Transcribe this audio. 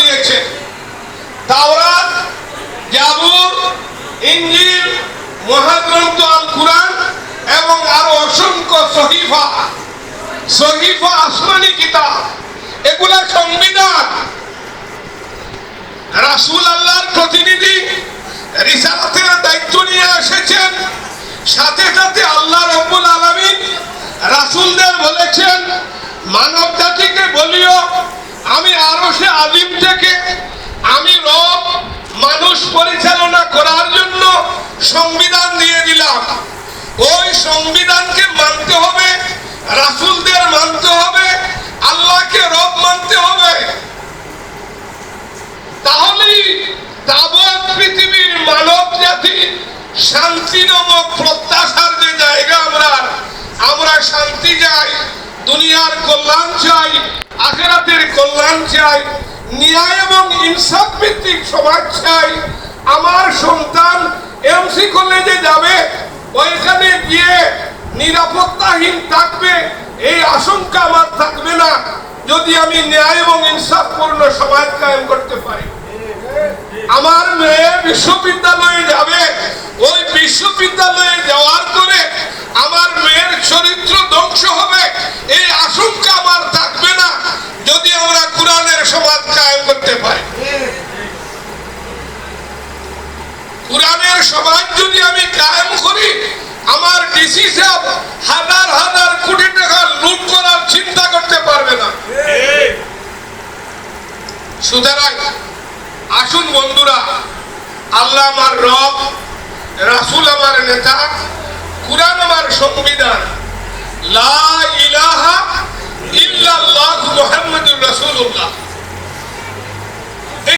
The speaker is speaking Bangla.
দিয়েছেন তাওরাত, জাবুর ইঞ্জিল মহাগ্রন্থ আল কুরআন এবং আরও অসংখ্য সহিফা সহিফা আসমানি কিতাব। এগুলা সংবিধান। রাসুল আল্লাহর প্রতিনিধি রিসালাতের দায়িত্ব নিয়ে এসেছেন। সাথে সাথে আল্লাহ রব্বুল আলমিন রাসুলদের বলেছেন, মানব সংবিধানকে মানতে হবে, রাসূলদের মানতে হবে, আল্লাহকে রব মানতে হবে। তাহলেই তাবৎ পৃথিবীর মানব জাতি শান্তি নামক প্রত্যাশার যে জায়গা আমরা আমরা শান্তি চাই, দুনিয়ার কল্যাণ চাই, আখেরাতের কল্যাণ চাই, ন্যায় এবং ইনসাফ ভিত্তিক সমাজ চাই। আমার সন্তান এমসি কলেজে যাবে গিয়ে নিরাপত্তাহীন থাকবে, এই আশঙ্কা আমার থাকবে না, যদি আমি ন্যায় এবং ইনসাফপূর্ণ সমাজ কায়েম করতে পারি। আমার মেয়ে বিশ্ববিদ্যালয়ে যাবে, ওই বিশ্ববিদ্যালয়ে যাওয়ার করে আমার মেয়ের চরিত্র ধ্বংস হবে, এই আশঙ্কা আমার থাকবে না, যদি আমরা কোরআনের সমাজ কায়েম করতে পারি। কোরআনের সমাজ যদি আমি কায়েম করি আমার ডিসি সাহেব হাজার হাজার কোটি টাকা লুট করার চিন্তা করতে পারবে না। সুতরাং আসুন বন্ধুরা, আল্লাহ আমার রব, রাসুল আমার নেতা, কুরআন আমার সংবিধান।